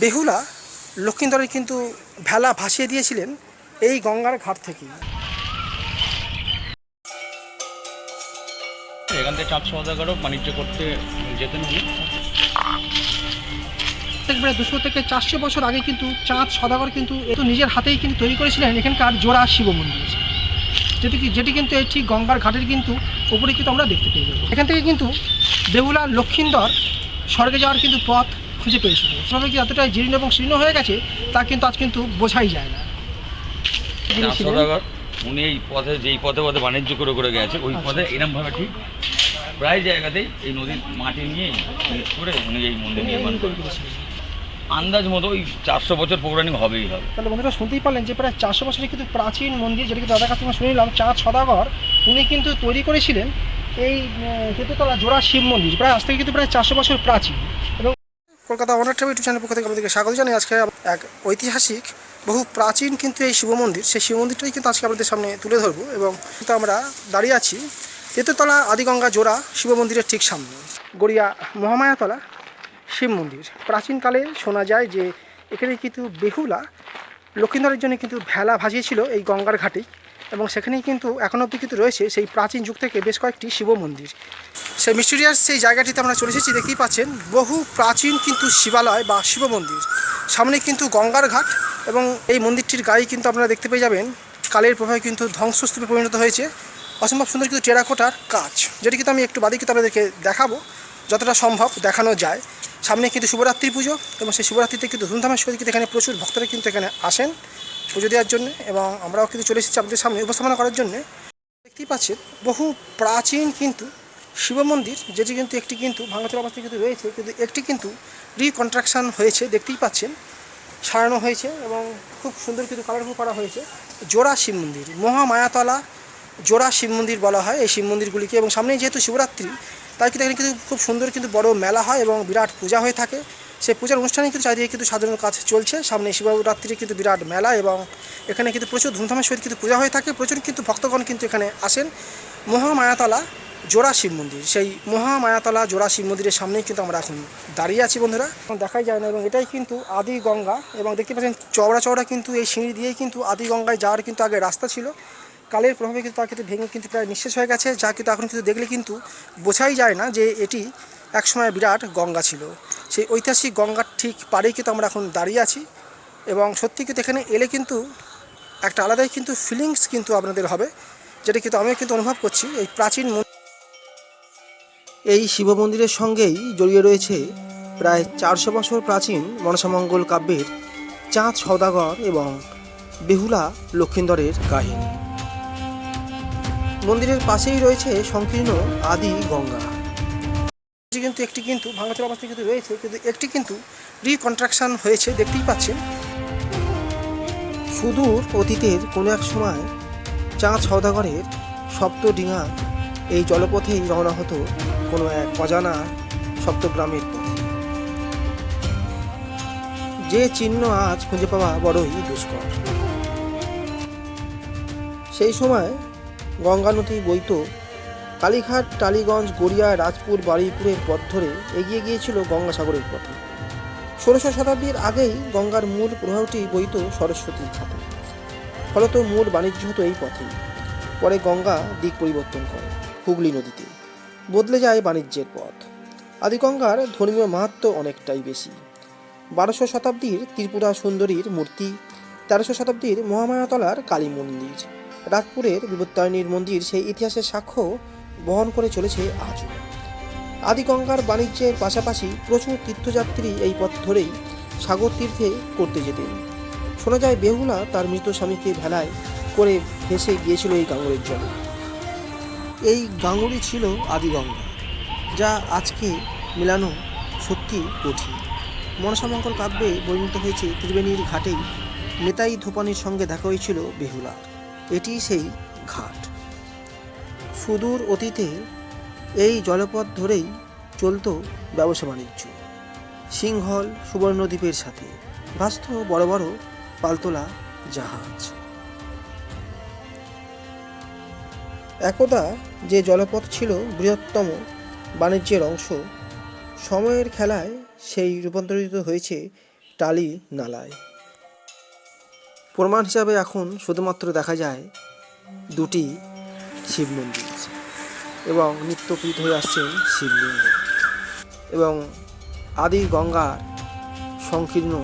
বেহুলা লক্ষিন্দরের কিন্তু ভেলা ভাসিয়ে দিয়েছিলেন এই গঙ্গার ঘাট থেকেই। এখান থেকে চাঁদ সৌদাগরও বাণিজ্য করতে যেতেন উনি দুশো থেকে চারশো বছর আগে কিন্তু চাঁদ সদাগর কিন্তু এ তো নিজের হাতেই কিন্তু তৈরি করেছিলেন এখানকার জোড়া শিব মন্দির। যেটি কি যেটি কিন্তু এই ঠিক গঙ্গার ঘাটের কিন্তু উপরে কিন্তু আমরা দেখতে পেয়ে যাব। এখান থেকে কিন্তু বেহুলা লক্ষিন্দর স্বর্গে যাওয়ার কিন্তু পথ খুঁজে পেয়েছিল। তবে কি এতটাই জীর্ণ এবং শীর্ণ হয়ে গেছে তা কিন্তু আজ কিন্তু বোঝাই যায় না। উনি এই পথে যেই পথে পথে বাণিজ্য করে করে গেছে ওই পথে এরমভাবে ঠিক প্রায় জায়গাতেই এই নদীর মাটি নিয়ে করে উনি এই মন্দির নির্মাণ করেছিলেন। আন্দাজ মতো ওই চারশো বছর পৌরাণিক হবেই হবে। তাহলে বন্ধুরা শুনতেই পারলেন যে প্রায় চারশো বছরের কিন্তু প্রাচীন মন্দির যেটা কিন্তু দাদার কাছ থেকে আমরা শুনে নিলাম চাঁদ সদাগর উনি কিন্তু তৈরি করেছিলেন এই সেতুতলা জোড়া শিব মন্দির প্রায় আজ থেকে কিন্তু প্রায় চারশো বছর প্রাচীন। এবং কলকাতা অনার ট্রাভেল ইউটিউব চ্যানেল পক্ষ থেকে আপনাদেরকে স্বাগত জানাই। আজকে এক ঐতিহাসিক, বহু প্রাচীন কিন্তু এই শিব মন্দির। সেই শিব মন্দিরটাই কিন্তু আজকে আপনাদের সামনে তুলে ধরবো এবং কিন্তু আমরা দাঁড়িয়ে আছি তেতুতলা আদিগঙ্গা জোড়া শিব মন্দিরের ঠিক সামনে, গড়িয়া মহামায়াতলা শিব মন্দির। প্রাচীনকালে শোনা যায় যে এখানে কিন্তু বেহুলা, লক্ষিন্দরের জন্য কিন্তু ভেলা ভাজিয়েছিল এই গঙ্গার ঘাটেই এবং সেখানেই কিন্তু এখনও অবধি কিন্তু রয়েছে সেই প্রাচীন যুগ থেকে বেশ কয়েকটি শিব মন্দির। সেই মিস্টেরিয়াস সেই জায়গাটিতে আমরা চলে এসেছি, দেখতেই পাচ্ছেন বহু প্রাচীন কিন্তু শিবালয় বা শিব মন্দির। সামনে কিন্তু গঙ্গার ঘাট এবং এই মন্দিরটির গায়ে কিন্তু আপনারা দেখতে পেয়ে যাবেন, কালের প্রভাবে কিন্তু ধ্বংসস্তূপে পরিণত হয়েছে। অসম্ভব সুন্দর কিন্তু টেরাকোটার কাজ, যেটি কিন্তু আমি একটু বাদে কিন্তু আপনাদেরকে দেখাবো, যতটা সম্ভব দেখানো যায়। সামনে কিন্তু শিবরাত্রি পুজো এবং সেই শিবরাত্রিতে কিন্তু ধুমধামের সহিত কিন্তু এখানে প্রচুর ভক্তরা কিন্তু এখানে আসেন। পুজো দেওয়ার জন্য এবং আমরাও কিন্তু চলে এসেছি আপনাদের সামনে উপস্থাপনা করার জন্য। দেখতেই পাচ্ছেন, বহু প্রাচীন কিন্তু শিব মন্দির, যেটি কিন্তু একটি কিন্তু ভাঙাচোরা অবস্থায় কিন্তু রয়েছে, কিন্তু একটি কিন্তু রিকনস্ট্রাকশন হয়েছে, দেখতেই পাচ্ছেন, সারানো হয়েছে এবং খুব সুন্দর কিন্তু কালারফুল করা হয়েছে। জোড়া শিব মন্দির, মহামায়াতলা জোড়া শিব মন্দির বলা হয় এই শিব মন্দিরগুলিকে এবং সামনেই যেহেতু শিবরাত্রি, তাই কিন্তু এখানে কিন্তু খুব সুন্দর কিন্তু বড় মেলা হয় এবং বিরাট পূজা হয়ে থাকে। সেই পূজার অনুষ্ঠানে কিন্তু চারিদিকে কিন্তু সাধারণ কাজ চলছে। সামনে শিবরাত্রির কিন্তু বিরাট মেলা এবং এখানে কিন্তু প্রচুর ধুমধামের সহিত কিন্তু পূজা হয়ে থাকে। প্রচুর কিন্তু ভক্তগণ কিন্তু এখানে আসেন। মহামায়াতলা জোড়া শিব মন্দির। সেই মহামায়াতলা জোড়া শিব মন্দিরের সামনেই কিন্তু আমরা এখন দাঁড়িয়ে আছি বন্ধুরা। এখন দেখাই যায় না এবং এটাই কিন্তু আদি গঙ্গা এবং দেখতে পাচ্ছেন চওড়া চওড়া কিন্তু এই সিঁড়ি দিয়েই কিন্তু আদি গঙ্গায় যাওয়ার কিন্তু আগে রাস্তা ছিল। কালের প্রভাবে কিন্তু তা কিন্তু ভেঙে কিন্তু প্রায় নিঃশেষ হয়ে গেছে। যা কিন্তু এখন কিন্তু দেখলে কিন্তু বোঝাই যায় না যে এটি একসময় বিরাট গঙ্গা ছিল। সেই ঐতিহাসিক গঙ্গার ঠিক পাড়েই কিন্তু আমরা এখন দাঁড়িয়ে আছি এবং সত্যি কিন্তু এখানে এলে কিন্তু একটা আলাদাই কিন্তু ফিলিংস কিন্তু আপনাদের হবে, যেটা কিন্তু আমিও কিন্তু অনুভব করছি এই প্রাচীন এই শিব মন্দিরের সঙ্গেই জড়িয়ে রয়েছে প্রায় চারশো বছর প্রাচীন মনসামঙ্গল কাব্যের চাঁদ সওদাগর এবং বেহুলা লক্ষিন্দরের কাহিনী। মন্দিরের পাশেই রয়েছে সংকীর্ণ আদি গঙ্গা। এটি কিন্তু, একটি কিন্তু, ভাঙাচোরা অবস্থায় কিন্তু রয়েছে, কিন্তু একটি কিন্তু রিকনস্ট্রাকশন হয়েছে, দেখতেই পাচ্ছেন। সুদূর অতীতের কোনো এক সময় চাঁদ সওদাগরের সপ্তডিঙা এই জলপথেই রওনা হতো কোনো এক অজানা সপ্তগ্রামের পথে। যে চিহ্ন আজ খুঁজে পাওয়া বড়ই দুষ্কর। সেই সময় গঙ্গা নদী বইত কালীঘাট, টালিগঞ্জ, গড়িয়া, রাজপুর বারুইপুরের পথ ধরে এগিয়ে গিয়েছিল গঙ্গাসাগরের পথে। ষোড়শ শতাব্দীর আগেই গঙ্গার মূল প্রবাহটি বইত সরস্বতীর ঘাটে। ফলত মূল বাণিজ্য হতো এই পথেই পরে গঙ্গা দিক পরিবর্তন করে হুগলি নদীতে। বদলে যায় বাণিজ্যের পথ। আদিগঙ্গার ধর্মীয় মাহাত্ম অনেকটাই বেশি। বারোশো শতাব্দীর ত্রিপুরা সুন্দরীর মূর্তি, তেরোশো শতাব্দীর মহামায়াতলার কালী মন্দির, রাজপুরের বিবর্তায়নীর মন্দির সেই ইতিহাসের সাক্ষ্য বহন করে চলেছে আজও। আদিগঙ্গার বাণিজ্যের পাশাপাশি প্রচুর তীর্থযাত্রী এই পথ ধরেই সাগর তীর্থে করতে যেতেন। শোনা যায় বেহুলা তার মৃত স্বামীকে ভেলায় করে ভেসে গিয়েছিল এই গাঙ্গুরের জলে। এই গাঙ্গুরি ছিল আদিগঙ্গা, যা আজকে মেলানো সত্যি কঠিন। মনসামঙ্গল কাব্যে বর্ণিত হয়েছে, ত্রিবেণীর ঘাটেই নেতাই ধোপানির সঙ্গে দেখা হয়েছিল বেহুলা। এটি সেই ঘাট। সুদূর অতীতে এই জলপথ ধরেই চলতো ব্যবসা বাণিজ্য। সিংহল সুবর্ণদ্বীপের সাথে ভাসত বড় বড় পালতোলা জাহাজ। একদা যে জলপথ ছিল বৃহত্তম বাণিজ্যের অংশ, সময়ের খেলায় সেই রূপান্তরিত হয়েছে টালি নালায়। প্রমাণ হিসাবে এখন শুধুমাত্র দেখা যায় দুটি শিব মন্দির। এবং নিত্যকৃত হয়ে আসছেন শিবলিঙ্গ। এবং আদি গঙ্গার সংকীর্ণ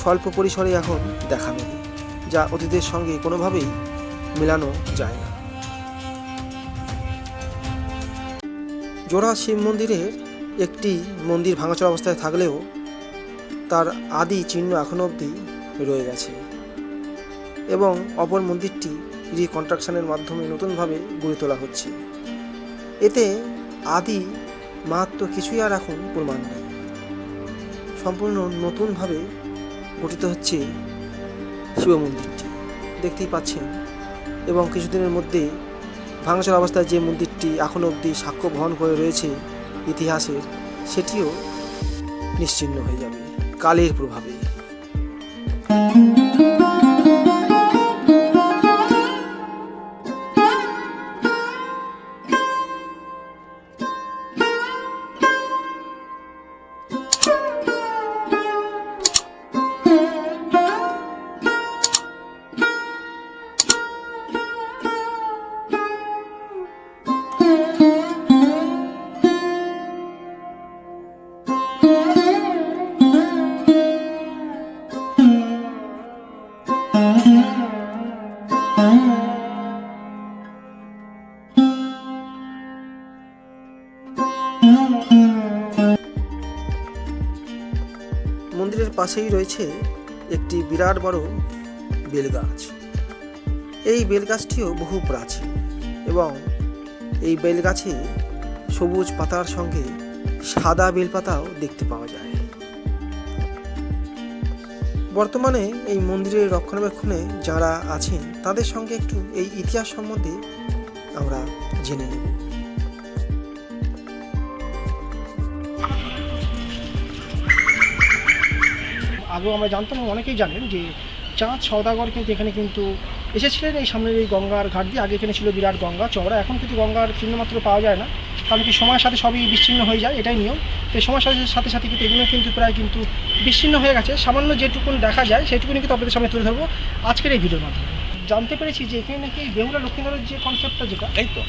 স্বল্প পরিসরে এখন দেখা মেলে, যা অতীতের সঙ্গে কোনোভাবেই মেলানো যায় না। জোড়া শিব মন্দিরের একটি মন্দির ভাঙাচোরা অবস্থায় থাকলেও তার আদি চিহ্ন এখনও অবধি রয়ে গেছে। এবং অপর মন্দিরটি রিকনস্ট্রাকশনের মাধ্যমে নতুনভাবে গড়ে তোলা হচ্ছে। এতে আদি মাহাত্ম কিছুই আর এখন প্রমাণ নেই। সম্পূর্ণ নতুনভাবে গঠিত হচ্ছে শিব মন্দিরটি। দেখতেই পাচ্ছেন, এবং কিছুদিনের মধ্যে ভাঙাচোরা অবস্থায় যে মন্দিরটি এখনও অবধি সাক্ষ্য বহন করে রয়েছে ইতিহাসের, সেটিও নিশ্চিহ্ন হয়ে যাবে। কালের প্রভাবে। পাশেই রয়েছে একটি বিরাট বড় বেলগাছ। এই বেলগাছটিও বহু প্রাচীন এবং এই বেলগাছে সবুজ পাতার সঙ্গে সাদা বেলপাতাও দেখতে পাওয়া যায়। বর্তমানে এই মন্দিরের রক্ষণাবেক্ষণে যারা আছেন, তাদের সঙ্গে একটু এই ইতিহাস সম্বন্ধে আমরা জেনে নেব। আগেও আমরা জানতাম অনেকেই জানেন যে চাঁদ সওদাগর কিন্তু এখানে কিন্তু এসেছিলেন। এই সামনের এই গঙ্গার ঘাট দিয়ে আগে এখানে ছিল বিরাট গঙ্গা চওড়া। এখন কিন্তু গঙ্গার চিহ্নমাত্র পাওয়া যায় না। কারণ কি সময়ের সাথে সবই বিচ্ছিন্ন হয়ে যায় এটাই নিয়ম। তো সময়ের সাথে সাথে সাথে কিন্তু এগুলো কিন্তু প্রায় কিন্তু বিচ্ছিন্ন হয়ে গেছে। সামান্য যেটুকুন দেখা যায় সেটুকুনি কিন্তু আপনাদের সামনে তুলে ধরবো আজকের এই ভিডিওর মাধ্যমে। জানতে পেরেছি যে এখানে নাকি বেহুলা লক্ষ্মীনাথের যে কনসেপ্টটা যেটা এই তো।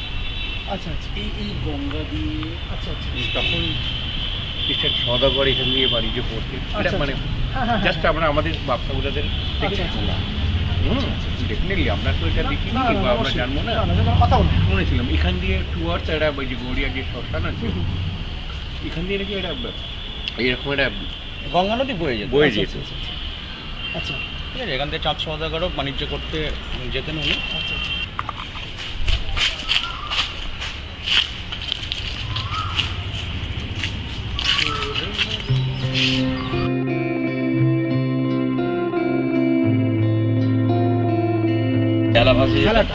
আচ্ছা আচ্ছা। এই এই গঙ্গা দিয়ে আচ্ছা আচ্ছা। তখন মিস্টার সদাগর এখান দিয়ে বাণিজ্য করতেন এটা আচ্ছা, মানে হ্যাঁ জাস্ট আমরা আমাদের বাপসাগুলাদের থেকে আচ্ছা, আচ্ছা। হুম ডেফিনেটলি আমরা তো এটা দেখিনি না, আমরা। জানব না। শুনেছিলাম এখান দিয়ে টুয়ার্ডস একটা ওই যে গড়িয়া যে শ্মশান আছে। এখান দিয়ে নাকি একটা এরকম একটা গঙ্গা নদী বয়ে যেত। বয়ে আচ্ছা, যেত। আচ্ছা, ঠিক আছে এখান থেকে চাঁদ বাণিজ্য করতে যেতেন উনি আচ্ছা।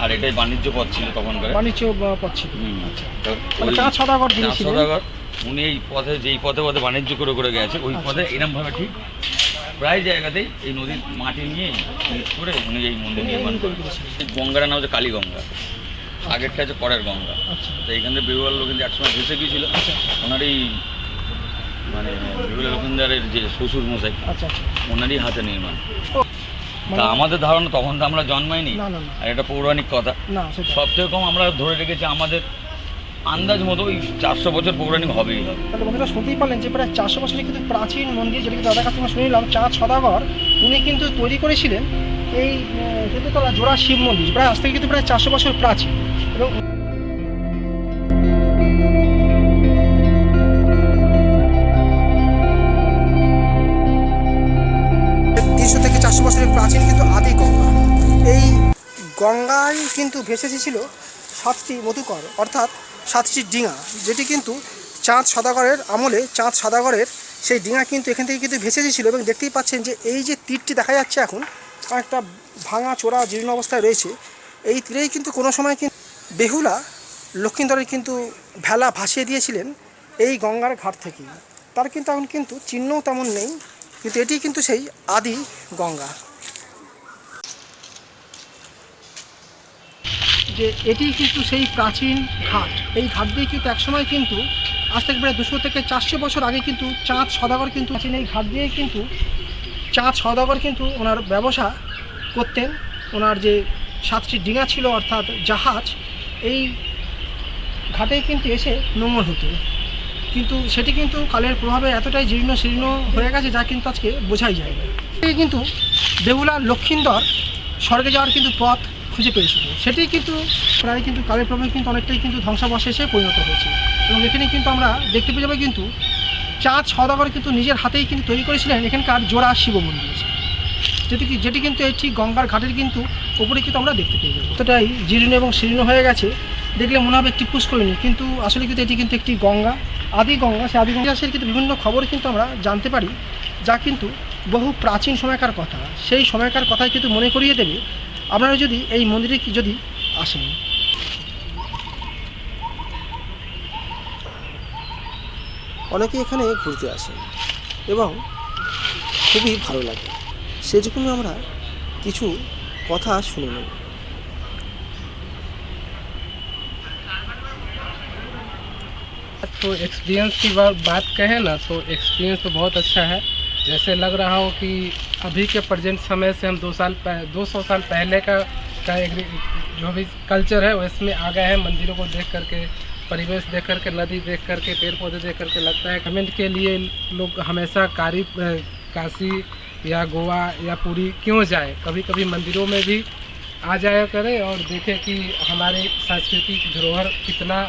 আর এটাই বাণিজ্য পথ ছিল তখনকার। বাণিজ্য পথ ছিল। হুম। আচ্ছা। তো ওই চাঁদ সদাগর যিনি ছিলেন উনি এই পথে যেই পথে পথে বাণিজ্য করে করে গেছে ওই আচ্ছা। পথে এরম ভাবে ঠিক প্রায় জায়গাতেই এই নদীর মাটি নিয়ে মিক্স করে উনি এই মন্দির নির্মাণ এই এই গঙ্গার নাম হচ্ছে কালীগঙ্গা। আগেরটা হচ্ছে পরের গঙ্গা। আচ্ছা। তো এইখান থেকে বেহুয়ার লোক কিন্তু একসময় ভেসে গিয়েছিল আচ্ছা। ওনারই মানে বেহুলা লক্ষিন্দারের যে শ্বশুর মশাই আচ্ছা আচ্ছা। ওনারই হাতে নির্মাণ। তা মানে আমাদের ধারণা তখন তো আমরা জন্মাইনি। না না না। আর এটা পৌরাণিক কথা। না সেটা সব থেকে কম আমরা ধরে রেখেছি আমাদের আন্দাজ মতো ওই চারশো বছর পৌরাণিক হবেই। হবে তাহলে বন্ধুরা শুনতেই পারলেন যে প্রায় চারশো বছরের কিন্তু প্রাচীন মন্দির যেটা কিন্তু দাদার কাছ থেকে আমরা শুনিলাম চাঁদ সদাগর উনি কিন্তু তৈরি করেছিলেন এই তেতুতলা জোড়া শিব মন্দির প্রায় আজ থেকে কিন্তু প্রায় চারশো বছর প্রাচীন। এবং গঙ্গায় কিন্তু ভেসে এসেছিল সাতটি মধুকর, অর্থাৎ সাতটি ডিঙা, যেটি কিন্তু চাঁদ সদাগরের আমলে, চাঁদ সদাগরের সেই ডিঙা কিন্তু এখান থেকে কিন্তু ভেসে এসেছিল এবং দেখতেই পাচ্ছেন যে এই যে তীরটি দেখা যাচ্ছে এখন একটা ভাঙা চোরা জীর্ণ অবস্থায় রয়েছে। এই তীরেই কিন্তু কোনো সময় কিন্তু বেহুলা লক্ষ্মীন্দরের কিন্তু ভেলা ভাসিয়ে দিয়েছিলেন এই গঙ্গার ঘাট থেকেই তার কিন্তু এখন কিন্তু চিহ্নও তেমন নেই, কিন্তু এটি কিন্তু সেই আদি গঙ্গা। যে এটি কিন্তু সেই প্রাচীন ঘাট। এই ঘাট দিয়ে কিন্তু একসময় কিন্তু আজ থেকে প্রায় দুশো থেকে চারশো বছর আগে কিন্তু চাঁদ সদাগর কিন্তু প্রাচীন এই ঘাট দিয়ে কিন্তু চাঁদ সদাগর কিন্তু ওনার ব্যবসা করতেন। ওনার যে সাতটি ডিঙা ছিল অর্থাৎ জাহাজ, এই ঘাটে কিন্তু এসে নোঙর হতো। কিন্তু সেটি কিন্তু কালের প্রভাবে এতটাই জীর্ণ শীর্ণ হয়ে গেছে যা কিন্তু আজকে বোঝাই যায় না। কিন্তু বেহুলা লক্ষিন্দর স্বর্গে যাওয়ার কিন্তু পথ খুঁজে পেয়েছিল। সেটি কিন্তু প্রায় কিন্তু কালের প্রভাবে কিন্তু অনেকটাই কিন্তু ধ্বংসাবশেষে পরিণত হয়েছে। এবং এখানে কিন্তু আমরা দেখতে পেয়ে যাব কিন্তু চাঁদ সদাগর কিন্তু নিজের হাতেই কিন্তু তৈরি করেছিলেন। এখানকার জোড়া শিব মন্দির যেটি কি যেটি কিন্তু এই ঠিক গঙ্গার ঘাটের কিন্তু উপরে কিন্তু আমরা দেখতে পেয়ে যাব। এতটাই জীর্ণ এবং শীর্ণ হয়ে গেছে। দেখলে মনে হবে একটি পুষ্করিণী। কিন্তু আসলে কিন্তু এটি কিন্তু একটি গঙ্গা, আদি গঙ্গা। সে আদি গঙ্গাসের কিন্তু বিভিন্ন খবর কিন্তু আমরা জানতে পারি, যা কিন্তু বহু প্রাচীন সময়কার কথা। সেই সময়কার কথাই কিন্তু মনে করিয়ে দেবে আপনারা যদি এই মন্দিরে কি যদি আসেন অনেকে এখানে ঘুরতে আসেন এবং খুবই ভালো লাগে সেরকমই আমরা কিছু কথা শুনে নেব तो एक्सपीरियंस की बात बात कहें ना तो एक्सपीरियंस तो बहुत अच्छा है जैसे लग रहा हो कि अभी के प्रजेंट समय से हम दो साल दो सौ साल पहले का का एक जो भी कल्चर है, उसमें आ गए हैं मंदिरों को देख करके, परिवेश देख करके, नदी देख करके पेड़ पौधे देख करके लगता है। कमेंट के लिए लोग हमेशा कारी काशी या गोवा या पूरी क्यों जाए? कभी कभी मंदिरों में भी आ जाया करें और देखें कि हमारे सांस्कृतिक धरोहर कितना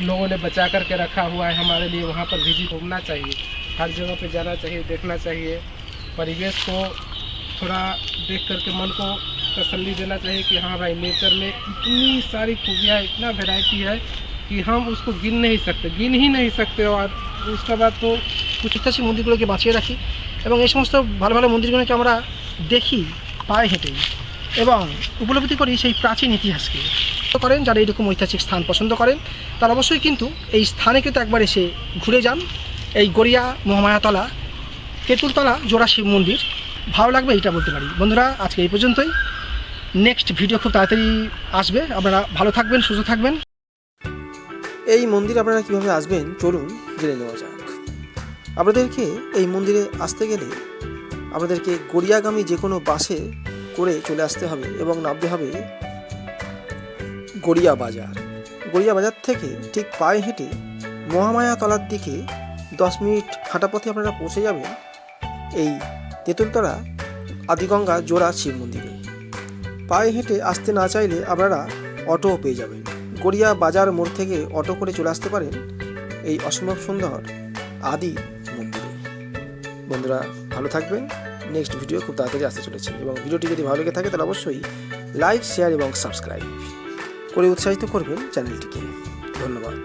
लोगों ने बचा करके रखा हुआ है। हमारे लिए वहाँ पर विज़िट घूमना चाहिए। हर जगह पे जाना चाहिए, देखना चाहिए। परिवेश को थोड़ा देख करके मन को तसल्ली देना चाहिए कि हाँ भाई नेचर में इतनी सारी खूबियाँ इतना वैरायटी है कि हम उसको गिन नहीं सकते गिन ही नहीं सकते और उसके बाद तो ঐতিহাসিক মন্দিরগুলোকে বাঁচিয়ে রাখি এবং এই সমস্ত ভালো ভালো মন্দিরগুলোকে আমরা দেখি পায়ে হেঁটে এবং উপলব্ধি করি সেই প্রাচীন ইতিহাসকে করেন যারা এরকম ঐতিহাসিক স্থান পছন্দ করেন তারা অবশ্যই কিন্তু এই স্থানে কিন্তু একবার এসে ঘুরে যান এই গড়িয়া মহামায়াতলা তেঁতুলতলা জোড়া শিব মন্দির। ভালো লাগবে এইটা বলতে পারি। বন্ধুরা, আজকে এই পর্যন্তই। নেক্সট ভিডিও খুব তাড়াতাড়ি আসবে। আপনারা ভালো থাকবেন, সুস্থ থাকবেন। এই মন্দির আপনারা কীভাবে আসবেন, চলুন জেনে নেওয়া যাক। আপনাদেরকে এই মন্দিরে আসতে গেলে আপনাদেরকে গড়িয়াগামী যে কোনো বাসে করে চলে আসতে হবে এবং নামতে হবে গড়িয়া বাজার। গড়িয়া বাজার থেকে ঠিক পায়ে হেঁটে মহামায়া তলার দিকে দশ মিনিট হাঁটা পথে আপনারা পৌঁছে যাবেন। এই তেঁতুলতলা আদিগঙ্গা জোড়া শিব মন্দিরে। পায়ে হেঁটে আসতে না চাইলে আপনারা অটোও পেয়ে যাবেন। গড়িয়া বাজার মোড় থেকে অটো করে চলে আসতে পারেন এই অসম্ভব সুন্দর আদি মন্দিরে। বন্ধুরা, ভালো থাকবেন। নেক্সট ভিডিও খুব তাড়াতাড়ি আসতে চলেছে এবং ভিডিওটি যদি ভালো লেগে থাকে তাহলে অবশ্যই লাইক, শেয়ার এবং সাবস্ক্রাইব করে উৎসাহিত করবেন চ্যানেলটিকে। ধন্যবাদ।